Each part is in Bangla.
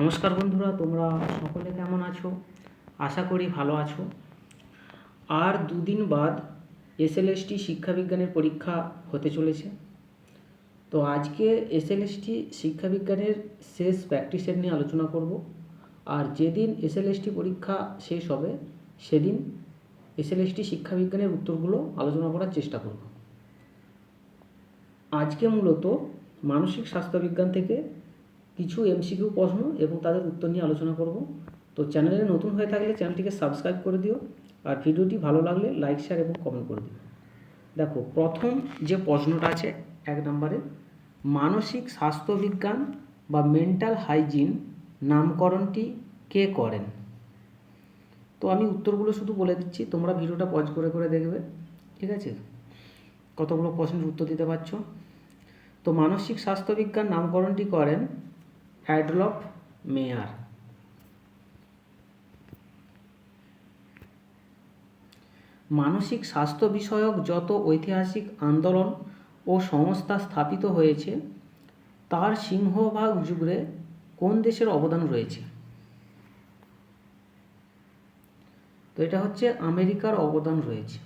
নমস্কার বন্ধুরা, তোমরা সকলে কেমন আছো? আশা করি ভালো আছো। আর দুদিন বাদ এসএলএসটি শিক্ষাবিজ্ঞানের পরীক্ষা হতে চলেছে। তো আজকে এসএলএসটি শিক্ষাবিজ্ঞানের শেষ প্র্যাকটিস সেট নিয়ে আলোচনা করব। আর যেদিন এসএলএসটি পরীক্ষা শেষ হবে, সেদিন এসএলএসটি শিক্ষাবিজ্ঞানের উত্তরগুলো আলোচনা করার চেষ্টা করব। আজকে মূলত মানসিক স্বাস্থ্যবিজ্ঞান থেকে কিছু এমসিকিউ প্রশ্ন এবং তাদের উত্তর নিয়ে আলোচনা করব। তো চ্যানেলে নতুন হয়ে থাকলে চ্যানেলটিকে সাবস্ক্রাইব করে দিও আর ভিডিওটি ভালো লাগলে লাইক শেয়ার এবং কমেন্ট করে দিও। দেখো, প্রথম যে প্রশ্নটা আছে এক নম্বরে, মানসিক স্বাস্থ্যবিজ্ঞান বা মেন্টাল হাইজিন নামকরণটি কে করেন? তো আমি উত্তরগুলো শুধু বলে দিচ্ছি, তোমরা ভিডিওটা পজ করে করে দেখবে, ঠিক আছে? কতগুলো প্রশ্নের উত্তর দিতে পারছ? তো মানসিক স্বাস্থ্যবিজ্ঞান নামকরণটি করেন অ্যাডলফ মেয়ার মানসিক স্বাস্থ্য বিষয়ক যত ঐতিহাসিক আন্দোলন ও সংস্থা স্থাপিত হয়েছে, তার সিংহভাগ যুগে কোন দেশের অবদান রয়েছে? তো এটা হচ্ছে আমেরিকার অবদান রয়েছে।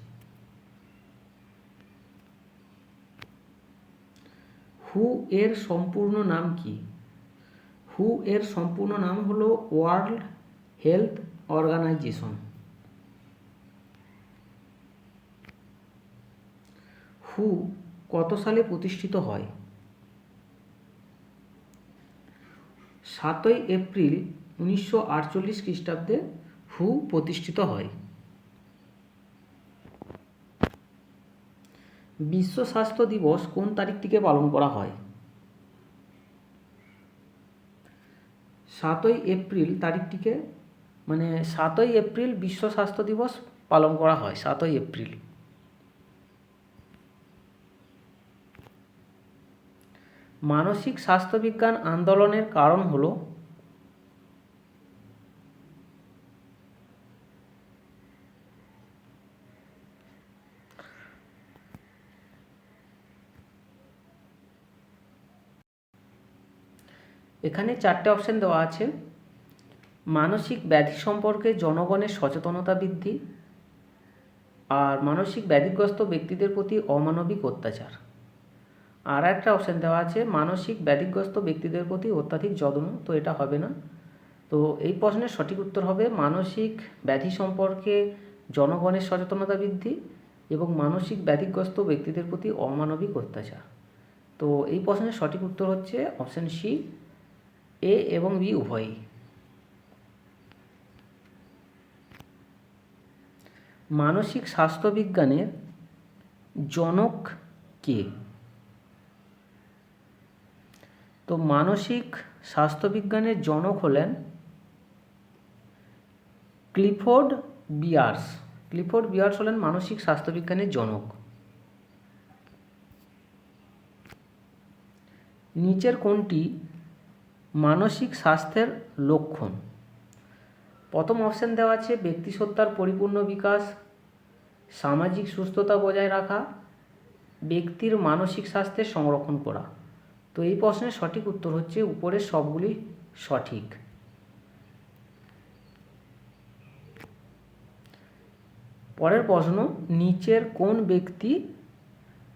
হু এর সম্পূর্ণ নাম কি? হু এর সম্পূর্ণ নাম হলো ওয়ার্ল্ড হেলথ অর্গানাইজেশন হু কত সালে প্রতিষ্ঠিত হয়? সাতই এপ্রিল উনিশশো আটচল্লিশ খ্রিস্টাব্দে হু প্রতিষ্ঠিত হয়? বিশ্ব স্বাস্থ্য দিবস কোন তারিখটিকে পালন করা হয়? সাতই এপ্রিল তারিখটিকে মানে সাতই এপ্রিল বিশ্ব স্বাস্থ্য দিবস পালন করা হয়, সাতই এপ্রিল। মানসিক স্বাস্থ্যবিজ্ঞান আন্দোলনের কারণ হলো এখানে চারটে অপশান দেওয়া আছে। মানসিক ব্যাধি সম্পর্কে জনগণের সচেতনতা বৃদ্ধি আর মানসিক ব্যাধিগ্রস্ত ব্যক্তিদের প্রতি অমানবিক অত্যাচার। আর একটা অপশান দেওয়া আছে, মানসিক ব্যাধিগ্রস্ত ব্যক্তিদের প্রতি অত্যাধিক যত্ন। তো এটা হবে না। তো এই প্রশ্নের সঠিক উত্তর হবে, মানসিক ব্যাধি সম্পর্কে জনগণের সচেতনতা বৃদ্ধি এবং মানসিক ব্যাধিগ্রস্ত ব্যক্তিদের প্রতি অমানবিক অত্যাচার। তো এই প্রশ্নের সঠিক উত্তর হচ্ছে অপশান সি এ এবং বি উভয়ই। মানসিক স্বাস্থ্যবিজ্ঞানের জনক কে? তো মানসিক স্বাস্থ্যবিজ্ঞানের জনক হলেন ক্লিফোর্ড বিয়ার্স। ক্লিফোর্ড বিয়ার্স হলেন মানসিক স্বাস্থ্যবিজ্ঞানের জনক। নিচের কোনটি মানসিক স্বাস্থ্যের লক্ষণ। প্রথম অপশান দেওয়া আছে ব্যক্তিসত্তার পরিপূর্ণ বিকাশ, সামাজিক সুস্থতা বজায় রাখা, ব্যক্তির মানসিক স্বাস্থ্যের সংরক্ষণ করা। তো এই প্রশ্নের সঠিক উত্তর হচ্ছে উপরের সবগুলি সঠিক। পরের প্রশ্ন, নিচের কোন ব্যক্তি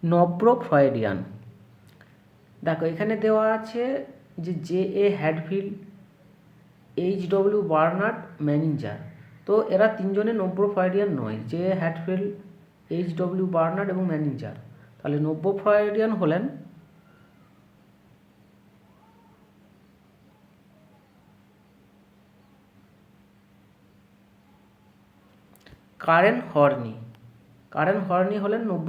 নব্র ফ্রয়েডিয়ান? দেখো, এখানে দেওয়া আছে যে J A Hadfield, H W Bernard Menninger তো এরা তিনজনে নব্য ফ্রয়েডিয়ান নয়, J A Hadfield, H W Bernard এবং ম্যানেজার তাহলে নব্য ফ্রয়েডিয়ান হলেন কারেন হর্নি। কারেন হর্নি হলেন নব্য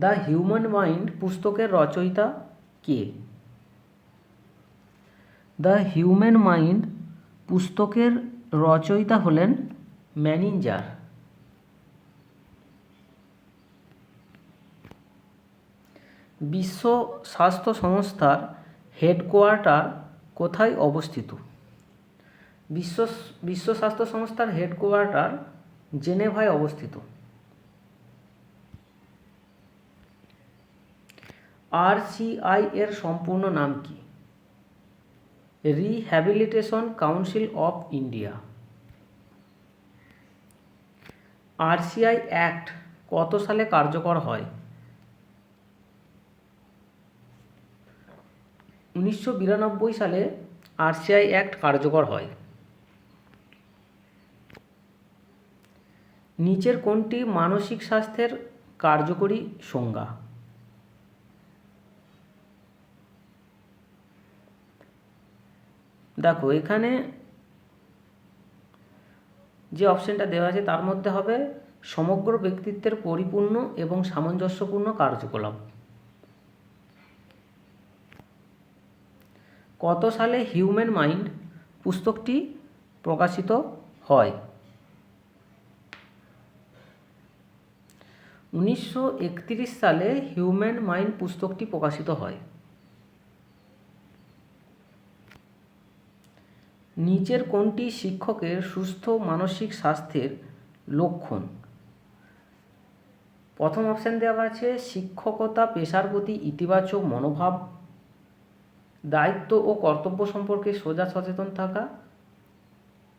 দ্য হিউম্যান মাইন্ড পুস্তকের রচয়িতা কে? দ্য হিউম্যান মাইন্ড পুস্তকের রচয়িতা হলেন ম্যানেজার বিশ্ব স্বাস্থ্য সংস্থার হেডকোয়ার্টার কোথায় অবস্থিত? বিশ্ব বিশ্ব স্বাস্থ্য সংস্থার হেডকোয়ার্টার জেনেভায় অবস্থিত। আরসিআই এর সম্পূর্ণ নাম কি? রিহ্যাবিলিটেশন কাউন্সিল অফ ইন্ডিয়া আর আরসিআই অ্যাক্ট কত সালে কার্যকর হয়? উনিশশো বিরানব্বই সালে আরসিআই অ্যাক্ট কার্যকর হয়। নিচের কোনটি মানসিক স্বাস্থ্যের কার্যকরী সংজ্ঞা? দেখো, এখানে যে অপশানটা দেওয়া আছে, তার মধ্যে হবে সমগ্র ব্যক্তিত্বের পরিপূর্ণ এবং সামঞ্জস্যপূর্ণ কার্যকলাপ। কত সালে হিউম্যান মাইন্ড পুস্তকটি প্রকাশিত হয়? উনিশশো একত্রিশ সালে হিউম্যান মাইন্ড পুস্তকটি প্রকাশিত হয়। নিচের কোনটি শিক্ষকের সুস্থ মানসিক স্বাস্থ্যের লক্ষণ? প্রথম অপশান দেওয়া আছে, শিক্ষকতা, পেশার প্রতি ইতিবাচক মনোভাব, দায়িত্ব ও কর্তব্য সম্পর্কে সোজা সচেতন থাকা,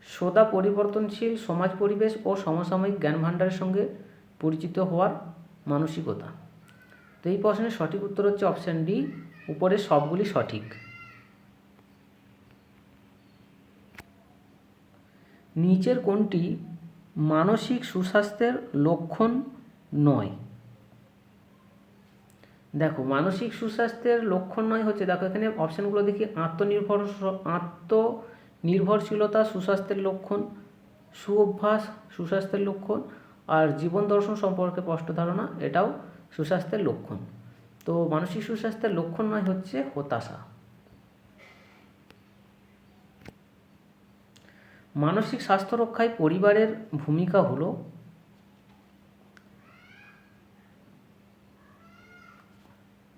সদা পরিবর্তনশীল সমাজ পরিবেশ ও সমসাময়িক জ্ঞান ভাণ্ডারের সঙ্গে পরিচিত হওয়ার মানসিকতা। তো এই প্রশ্নের সঠিক উত্তর হচ্ছে অপশান ডি উপরে সবগুলি সঠিক। নিচের কোনটি মানসিক সুস্বাস্থ্যের লক্ষণ নয়। দেখো, মানসিক সুস্বাস্থ্যের লক্ষণ নয় হচ্ছে, দেখো এখানে অপশানগুলো দেখি, আত্মনির্ভর আত্মনির্ভরশীলতা সুস্বাস্থ্যের লক্ষণ, সুঅভ্যাস সুস্বাস্থ্যের লক্ষণ, আর জীবন দর্শন সম্পর্কে স্পষ্ট ধারণা, এটাও সুস্বাস্থ্যের লক্ষণ। তো মানসিক সুস্বাস্থ্যের লক্ষণ নয় হচ্ছে হতাশা। মানসিক স্বাস্থ্য রক্ষায় পরিবারের ভূমিকা হলো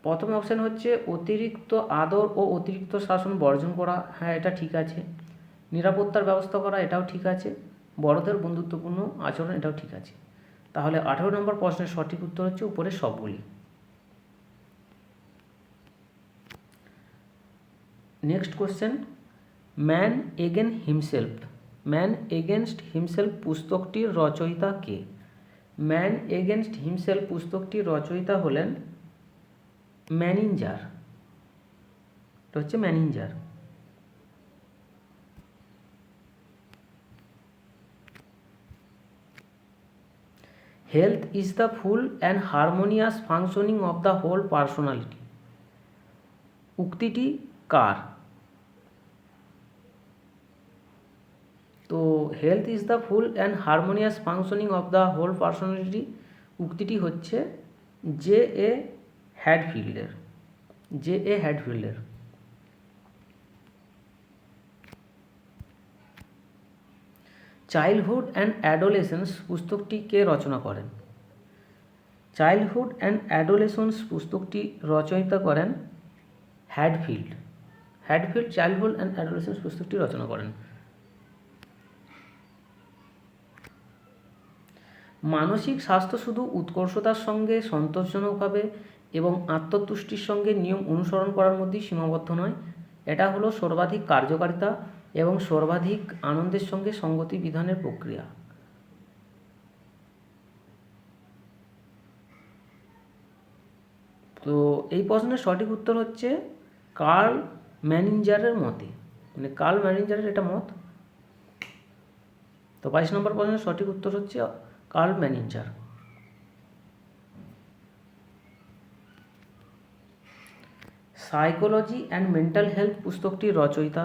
প্রথম অপশান হচ্ছে অতিরিক্ত আদর ও অতিরিক্ত শাসন বর্জন করা। হ্যাঁ এটা ঠিক আছে। নিরাপত্তার ব্যবস্থা করা, এটাও ঠিক আছে। বড়দের বন্ধুত্বপূর্ণ আচরণ, এটাও ঠিক আছে। তাহলে আঠেরো নম্বর প্রশ্নের সঠিক উত্তর হচ্ছে উপরে সবগুলি। Next question man again himself man against himself পুস্তকটির রচয়িতা কে? ম্যান এগেনস্ট হিমসেলফ পুস্তকটির রচয়িতা হলেন ম্যানিঞ্জার। এটা হচ্ছে Menninger. Health is the full and harmonious functioning of the whole personality. উক্তিটি কার? তো health is the full and harmonious functioning of the whole personality উক্তিটি হচ্ছে জে এ হ্যাডফিল্ডের জে এ হ্যাডফিল্ডের চাইল্ডহুড অ্যান্ড অ্যাডোলেসেন্স পুস্তকটি কে রচনা করেন। চাইল্ডহুড অ্যান্ড অ্যাডোলেসেন্স পুস্তকটি রচয়িতা করেন Hadfield Hadfield childhood and adolescence পুস্তকটি রচনা করেন। মানসিক স্বাস্থ্য শুধু উৎকর্ষতার সঙ্গে সন্তোষজনকভাবে এবং আত্মতুষ্টির সঙ্গে নিয়ম অনুসরণ করার মধ্যেই সীমাবদ্ধ নয়। এটা হলো সর্বাধিক কার্যকারিতা এবং সর্বাধিক আনন্দের সঙ্গে সঙ্গতি বিধানের প্রক্রিয়া। তো এই প্রশ্নের সঠিক উত্তর হচ্ছে কার্ল ম্যানেঞ্জারের মতে। মানে কার্ল ম্যানেঞ্জারের এটা মত। তো বাইশ নম্বর প্রশ্নের সঠিক উত্তর হচ্ছে Karl Menninger. Psychology and mental health পুস্তকটির রচয়িতা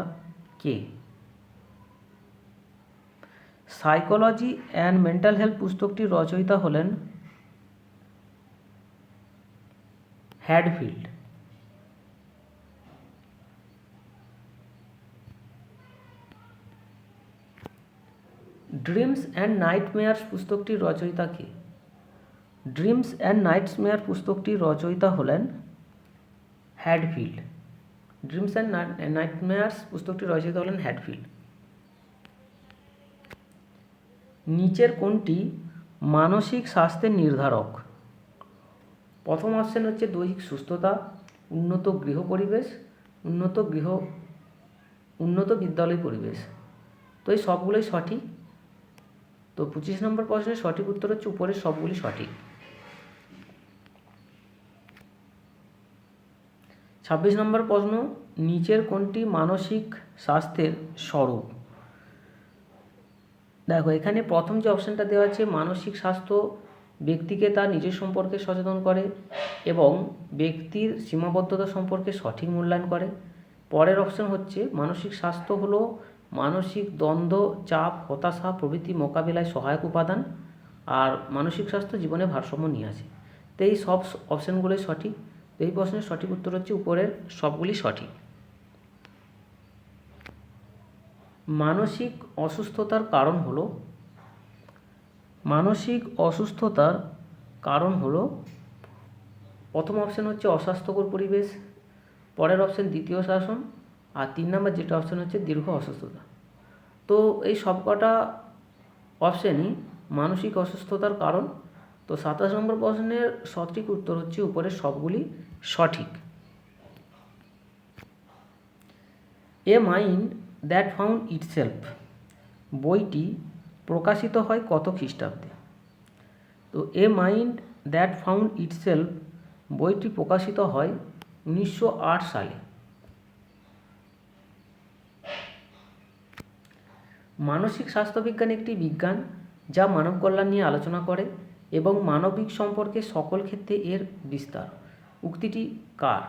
কে? সাইকোলজি অ্যান্ড মেন্টাল হেলথ পুস্তকটির রচয়িতা হলেন হ্যাডফিল্ড। ড্রিমস অ্যান্ড নাইটমেয়ার্স পুস্তকটির রচয়িতা কে? ড্রিমস অ্যান্ড নাইটমেয়ার পুস্তকটির রচয়িতা হলেন হ্যাডফিল্ড ড্রিমস অ্যান্ড নাইটমেয়ার্স পুস্তকটির রচয়িতা হলেন হ্যাডফিল্ড নিচের কোনটি মানসিক স্বাস্থ্যের নির্ধারক। প্রথম অপশন হচ্ছে দৈহিক সুস্থতা, উন্নত গৃহ পরিবেশ, উন্নত গৃহ, উন্নত বিদ্যালয় পরিবেশ। তো এই সবগুলোই সঠিক। তো পঁচিশ নম্বর প্রশ্নের সঠিক উত্তর হচ্ছে উপরের সবগুলি সঠিক। ছাব্বিশ নম্বর প্রশ্ন, নিচের কোনটি মানসিক স্বাস্থ্যের স্বরূপ? দেখো, এখানে প্রথম যে অপশানটা দেওয়া আছে, মানসিক স্বাস্থ্য ব্যক্তিকে তার নিজের সম্পর্কে সচেতন করে এবং ব্যক্তির সীমাবদ্ধতা সম্পর্কে সঠিক মূল্যায়ন করে। পরের অপশান হচ্ছে, মানসিক স্বাস্থ্য হলো মানসিক দ্বন্দ্ব, চাপ, হতাশা প্রভৃতি মোকাবিলায় সহায়ক উপাদান আর মানসিক স্বাস্থ্য জীবনে ভারসাম্য নিয়ে আসে। তো এই সব অপশানগুলোই সঠিক। তো এই প্রশ্নের সঠিক উত্তর হচ্ছে উপরের সবগুলি সঠিক। মানসিক অসুস্থতার কারণ হলো, মানসিক অসুস্থতার কারণ হলো, প্রথম অপশান হচ্ছে অস্বাস্থ্যকর পরিবেশ, পরের অপশান দ্বিতীয় শাসন আর তিন নম্বর যেটা অপশান হচ্ছে দীর্ঘ অসুস্থতা। তো এই সবকটা অপশানই মানসিক অসুস্থতার কারণ। তো সাতাশ নম্বর প্রশ্নের সঠিক উত্তর হচ্ছে উপরের সবগুলি সঠিক। A mind that found itself বইটি প্রকাশিত হয় কত খ্রিস্টাব্দে? তো a mind that found itself বইটি প্রকাশিত হয় উনিশশো আট সালে। মানসিক স্বাস্থ্যবিজ্ঞান একটি বিজ্ঞান যা মানব কল্যাণ নিয়ে আলোচনা করে এবং মানবিক সম্পর্কে সকল ক্ষেত্রে এর বিস্তার। উক্তিটি কার?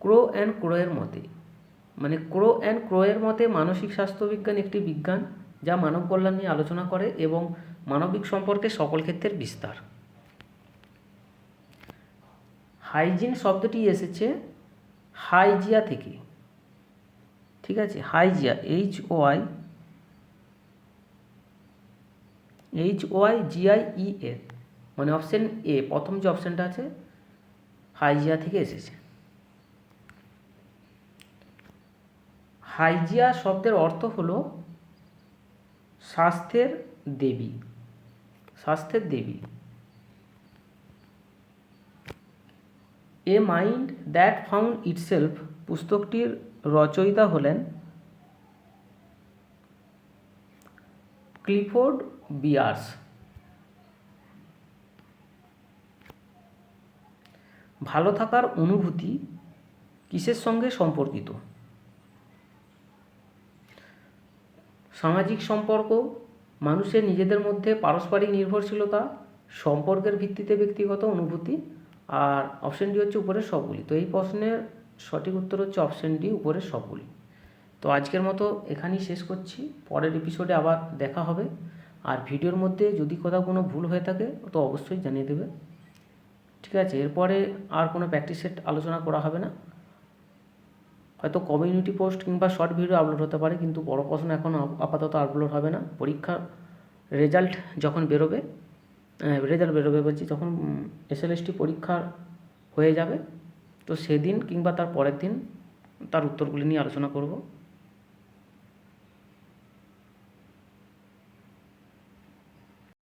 ক্রো অ্যান্ড ক্রোয়ের মতে মানে ক্রো অ্যান্ড ক্রোয়ের মতে মানসিক স্বাস্থ্যবিজ্ঞান একটি বিজ্ঞান যা মানব কল্যাণ নিয়ে আলোচনা করে এবং মানবিক সম্পর্কে সকল ক্ষেত্রের বিস্তার। হাইজিন শব্দটি এসেছে হাইজিয়া থেকে। ঠিক আছে? Hygeia H O I H O I G I E A মানে অপশান এ প্রথম যে অপশানটা আছে হাইজিয়া থেকে এসেছে। হাইজিয়া শব্দের অর্থ হলো স্বাস্থ্যের দেবী। স্বাস্থ্যের দেবী। A mind that found itself পুস্তকটির রচয়িতা হলেন ক্লিফোর্ড বিয়ার্স। ভালো থাকার অনুভূতি কিসের সঙ্গে সম্পর্কিত? সামাজিক সম্পর্ক, মানুষের নিজেদের মধ্যে পারস্পরিক নির্ভরশীলতা, সম্পর্কের ভিত্তিতে ব্যক্তিগত অনুভূতি আর অপশন ডি হচ্ছে উপরের সবগুলি। তো এই প্রশ্নের সঠিক উত্তর হচ্ছে অপশন ডি উপরের সবগুলি। তো আজকের মতো এখানেই শেষ করছি। পরের এপিসোডে আবার দেখা হবে। আর ভিডিওর মধ্যে যদি কোথাও কোনো ভুল হয়ে থাকে, তো অবশ্যই জানিয়ে দেবে। ঠিক আছে? এরপরে আর কোনো প্র্যাকটিস সেট আলোচনা করা হবে না। হয়তো কমিউনিটি পোস্ট কিংবা শর্ট ভিডিও আপলোড হতে পারে, কিন্তু বড় প্রশ্ন এখন আপাতত আপলোড হবে না। পরীক্ষার রেজাল্ট যখন বেরোবে রেজাল্ট বেরোবে বলছি, যখন এসএলএসটি পরীক্ষা হয়ে যাবে, তো সেদিন কিংবা তার পরের দিন তার উত্তরগুলি নিয়ে আলোচনা করব।